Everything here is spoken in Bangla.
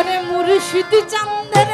ওরে মুর্শিদ চান্দের